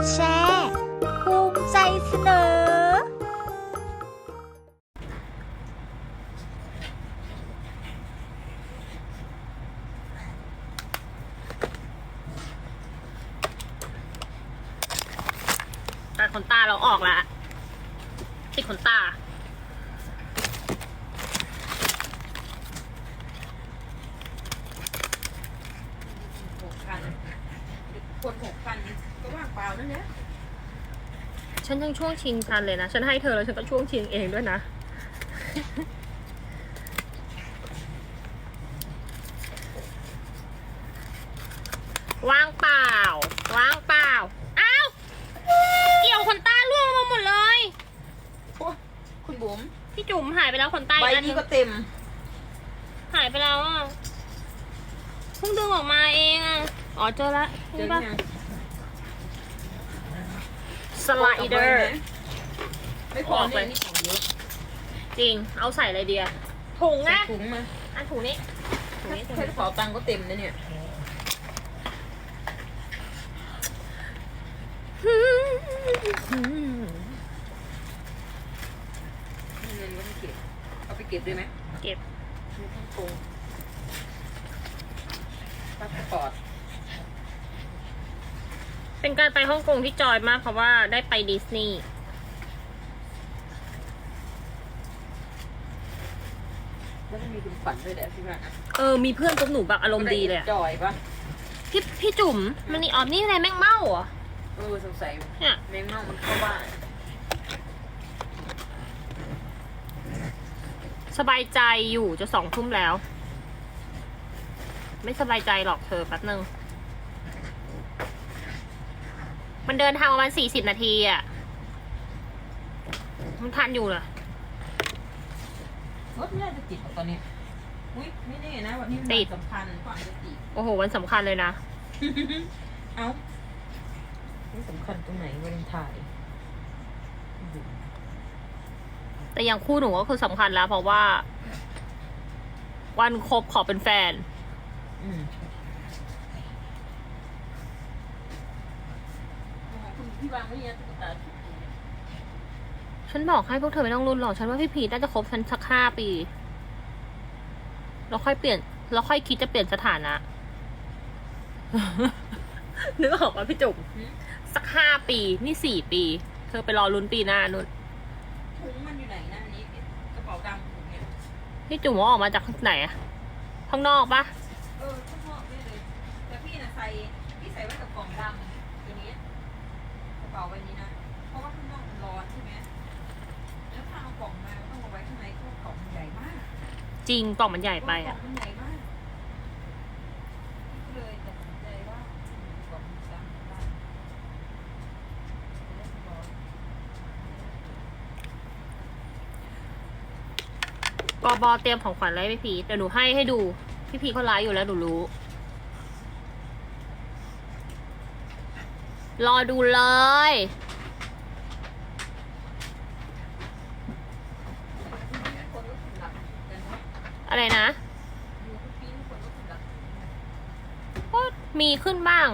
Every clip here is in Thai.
ดแชร์ภูมิใจเสนอ ตัดขนตาเราออกละติดขนตา หกพันคนหกพัน ก็ว่างเปล่านั่นแหละฉันยังช่วงชิงทันเลยนะ ฉันให้เธอแล้วฉันก็ช่วงชิงเองด้วยนะ ว่างเปล่า ว่างเปล่า อ้าว เกี่ยวขนตาล่วงมาหมดเลย โอ้ยคุณบุ๋มพี่จุ๋มหายไปแล้วขนตาใบอีกอันหนี้นึงก็เต็ม หายไปแล้วอะ เพิ่งดึงออกมาเองอะ อ๋อเจอละเจอนี่ปะยัง สไลเดอร์ไม่พอออกไปเนี่ยนี่ของเยอะจริง เอาใส่อะไรเดียถุงใส่นะถุงมาอันถุงนี้ถุงนี้ถุงแค่กนี้ระเป๋าตังค์ก็เต็มนะเนี่ยเงินก็ไม่เก็บเอาไปเก็บด้วยไหมเก็บมีทั้งโกงพาสปอร์ต เป็นการไปฮ่องกงที่จอยมากเพราะว่าได้ไปดิสนีย์แล้วก็มีคุณขวัญด้วยแหละพี่ว่าเออ มีเพื่อนกับหนูแบบอารมณ์ดีเลยอะจอยปะพี่พี่จุ๋มมันนี่ออมนี่อะไรแม่งเม่าเหรอเออสงสัยเนี่ยแมงเม่ามันเข้าบ้านสบายใจอยู่จะสองทุ่มแล้ว ไม่สบายใจหรอกเธอแป๊บนึง มันเดินทางประมาณสี่สิบนาทีอะมันทันอยู่เหรอรถไม่น่าจะติดหรอกตอนนี้อุ้ยไม่แน่นะวันนี้มันติด สำคัญกว่าจะติดโอ้โห วันสำคัญเลยนะ เอ้าไม่สำคัญตรงไหนวันถ่ายแต่อย่างคู่หนูก็คือสำคัญแล้ว เพราะว่า วันครบขอเป็นแฟน อืมคุณ พี่วางไว้ยังตุ๊กตาฉันบอกให้พวกเธอไม่ต้องรุนหรอก ฉันว่าพี่พีทน่าจะคบฉันสักห้าปี แล้วค่อยเปลี่ยน แล้วค่อยคิดจะเปลี่ยนสถานะ นึกออกป่ะพี่จุ๋มสักห้าปี นี่สี่ปี เธอไปรอลุ้นปีหน้านุ่นถุงมันอยู่ไหนนะอันนี้กระเป๋าดำถุงเนี่ยพี่จุ๋มว่าออกมาจากไหนอะข้างนอกปะเออข้างนอกได้เลยแต่พี่น่ะใส่พี่ใส่ไว้กับกล่องดำ ป๋าใบนี้นะ เพราะว่าข้างนอกมันร้อนใช่ไหมแล้วถ้าเอากล่องมาต้องเอาไว้ข้างในเพราะกล่องมันใหญ่มากจริงกล่องมันใหญ่ไปกล่อะองมันใหญ่มากก็เลยตัดสินใจว่ากล่องมันซ้ำได้เรียบร้อยกอบอเตรียมของขวัญอะไรให้พี่พีทเดี๋ยวหนูให้ให้ดู พี่พีทเขาไลฟ์อยู่แล้วหนูรู้ รอดูเลย อะไรนะก็มีขึ้นบ้าง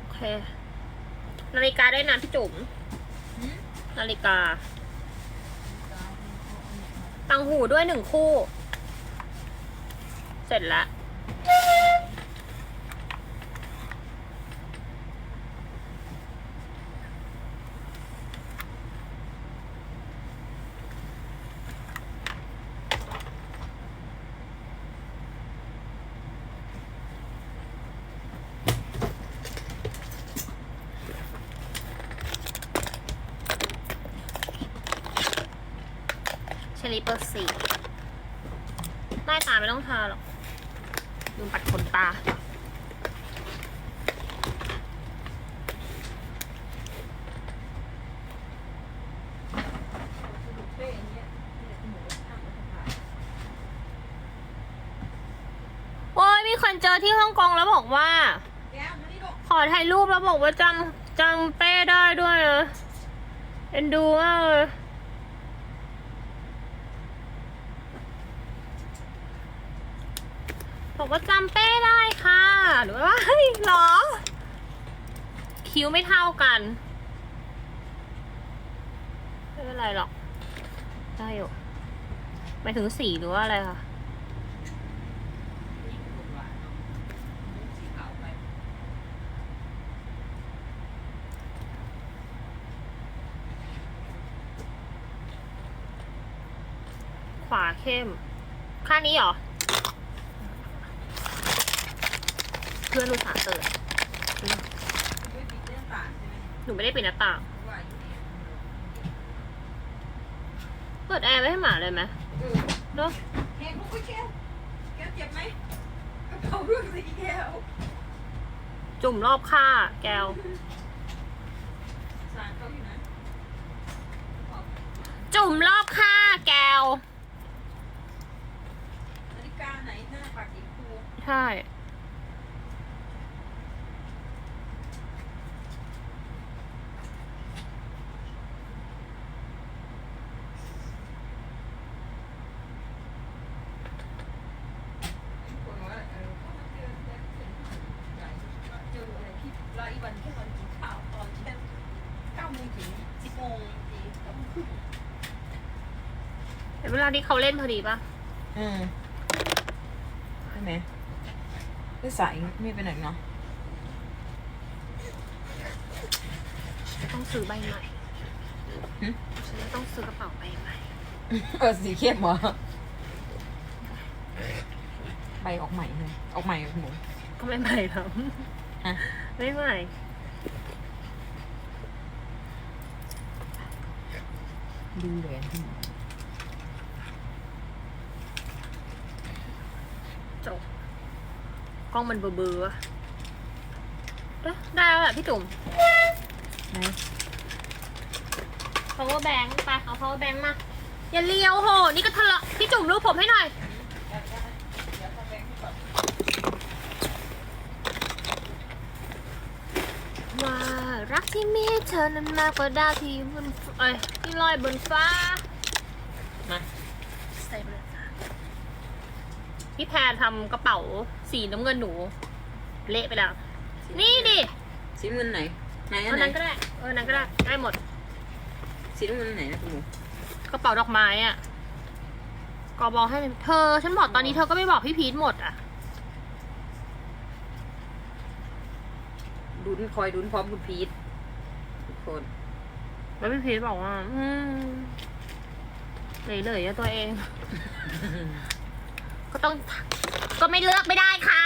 โอเค นาฬิกาได้วยนะพี่จุ๋มนาฬิกา ตังหูด้วยหนึ่งคู่ เสร็จแล้ว เชลีเปอร์สี่ใต้ตาไม่ต้องทาหรอกลืมปัดขนตาเป้ยนี่แหละที่หมูทำแล้วถ่ายโอ้ยมีคนเจอที่ฮ่องกงแล้วบอกว่า ขอถ่ายรูปแล้วบอกว่าจจำเป้ได้ด้วยนะเอ็นดูมากเลย บอกว่าจำเป้ได้ค่ะ หรือว่าเฮ้ยหรอ คิ้วไม่เท่ากัน ไม่เป็นไรหรอก ได้อยู่หมายถึงสีหรือว่าอะไรค่ะขวไปขวาเข้ม ข้างนี้เหรอ พื่อนรู้สาห์เตือนไม่ปิดเรื่องต่างใช่ไหมหนูไม่ได้ปิดหน้าต่างเพราะว่าอยู่เนี่ยเปิดแอร์ไว้ให้หมาเลยไหมเออเนาะแหกลูกไปแก้วแก้วเจ็บไหมกระเป๋าเรื่องสีแก้ว จุ่มรอบค่าแก้วสารเขาอยู่นะจุ่มรอบค่าแก้วนาฬิกาไหนหน้าปากสีฟูใช่ คนว่าเออเขามาเจอแล้วเห็นใหญ่เจออะไรพี่รายวันแค่วันกินข้าวตอนแค่เก้าโมงถึงสิบโมงจริงๆแล้วมันคือ เห็นเว ลาที่เขาเล่นพอดีปะอืมใช่ไหมไม่ใส่ไม่เป็นไหนเนาะต้องซื้อใบใหม่ฉันต้องซื้อกระเป๋าใบใหม่เออสีเข้มเหรอใบออกใหม่เลยออกใหม่หมูก็ไม่ใหม่ครับฮะไม่ใหม่ดูเลย จบ กล้องมันเบลอๆอะเอ๊ะได้แล้วแหละพี่จุ๋มไหน power bank ไปเอา power bank มา อย่าเลี้ยวโห นี่ก็ทะเลาะพี่จุ๋มรูปผมให้หน่อย ว่ารักที่มีเธอนั้นมากกว่าดาวที่บนเอ้ยที่ลอยบนฟ้า มา ใส่บนฟ้า พี่แพรทำกระเป๋าสีน้ำเงินหนู เละไปแล้ว นี่ดิสีน้ำเงินไหน ไหนอัเอานไหนนั้นก็ได้ เออนั้นก็ได้ได้หมด สีน้ำเงินไหนนะคุณหมูกระเป๋าดอกไม้อะก็บอกให้เธอ ฉันบอกตอนนี้เธอก็ไม่บอกพี่พีทหมดอะ ดุนคอยดุนพร้อมคุณพีททุกคนแล้วพี่พีทบอกว่า อืมเลยเลยๆอะตัวเอง ก็ต้อง ก็ไม่เลือกไม่ได้ค่ะ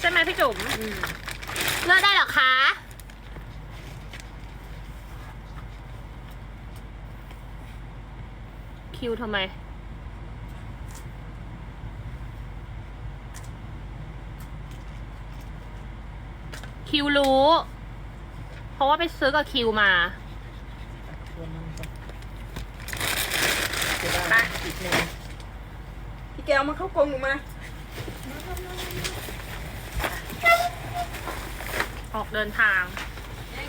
ใช่ไหมพี่จุ๋มอืมเลือกได้เหรอคะคิวทำไม คิวรู้ เพราะว่าไปซื้อกับคิวมาตัวมันก่อนเดี๋ยวได้อีกหนึ่ง พี่แก้วมาเข้ากรงหนูมา ออกเดินทาง ให้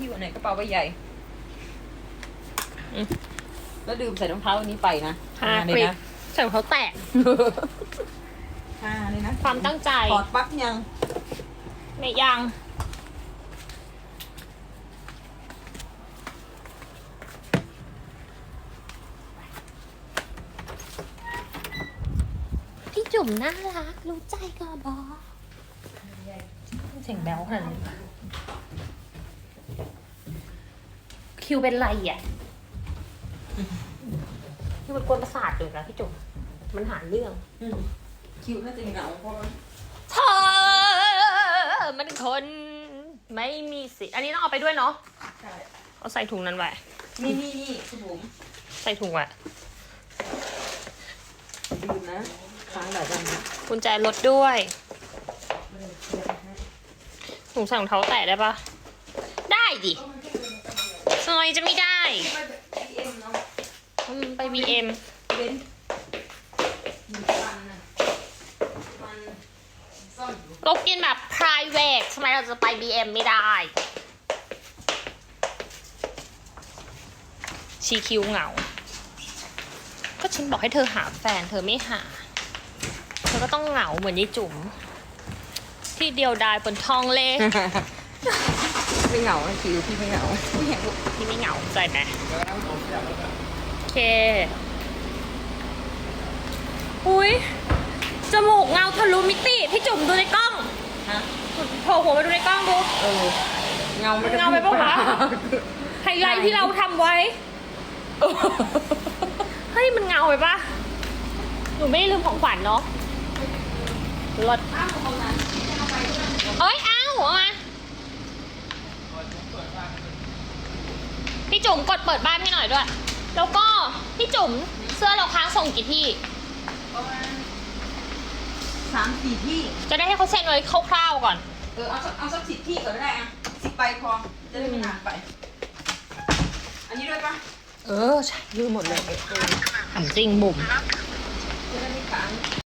หิ้วอันไหนกระเป๋าใบใหญ่ อืม แล้วดื่มใส่รองเท้าอันนี้ไปนะห้าเลยคลิป นะ ใส่รองเท้าแตะห้าเลยนะความตั้งใจ ถอดปลั๊กยัง ไม่ยัง พี่จุ๋มน่ารัก รู้ใจก็บอกเสียงแบวขนาดนี้คิวเป็นไรอะคิวเป็นกวนประสาทอยู่นะพี่จุ๋ม มันหาเรื่อง คิวน่าจะเหงาเพราะว่าเธอมันคนไม่มีสิทธิ์อันนี้ต้องเอาไปด้วยเนาะใช่เอาใส่ถุงนั้นไว้นี่นี่นี่คุณบุ๋มใส่ถุงไว้ดื่มนะค้างหลายวันนะกุญแจรถด้วยหนูใส่รองเท้าแตะได้ปะได้ดิก็มันแค่เป็นคนเดียวทำไมจะไม่ได้ไปแบบ BM เนาะมันไป BM เบนซ์หนึ่งพันน่ะมันซ่อนอยู่ เรากินแบบ private ทำไมเราจะไป BM ไม่ได้ชีคิวเหงา ก็ฉันบอกให้เธอหาแฟนเธอไม่หา เธอก็ต้องเหงาเหมือนยี่จุ๋ม ที่เดียวดายบนท้องเล็กไม่เหงาคิวพี่ไม่เหงาไม่เห็นลูกที่ไม่เหงาใจไหมโอเค อุ้ยจมูกเงาทะลุมิติ พี่จุ๋มดูในกล้องฮะ โผล่หัวมาดูในกล้องดูเออเงาไม่ได้เงาไปปะวะไฮไลท์ที่เราทำไว้เออเฮ้ย มันเงาไปปะหนูไม่ได้ลืมของขวัญเนาะรถอ้าวของนั้นจะเอาไปด้วยเอ้ย เอาเอามา พี่จุ๋มกดเปิดบ้านให้หน่อยด้วย แล้วก็พี่จุ๋มเสื้อเราค้างส่งกี่ที่ประมาณ สามสี่ที่ จะได้ให้เขาเซ็นไว้คร่าวๆก่อน เออเอาสักเอาสักสิบที่ก่อนก็ได้อะสิบใบพอจะได้ไม่นานไป อันนี้ด้วยปะเออใช่ลืมหมดเลยถามจริงบุ๋มจะได้ไม่ค้าง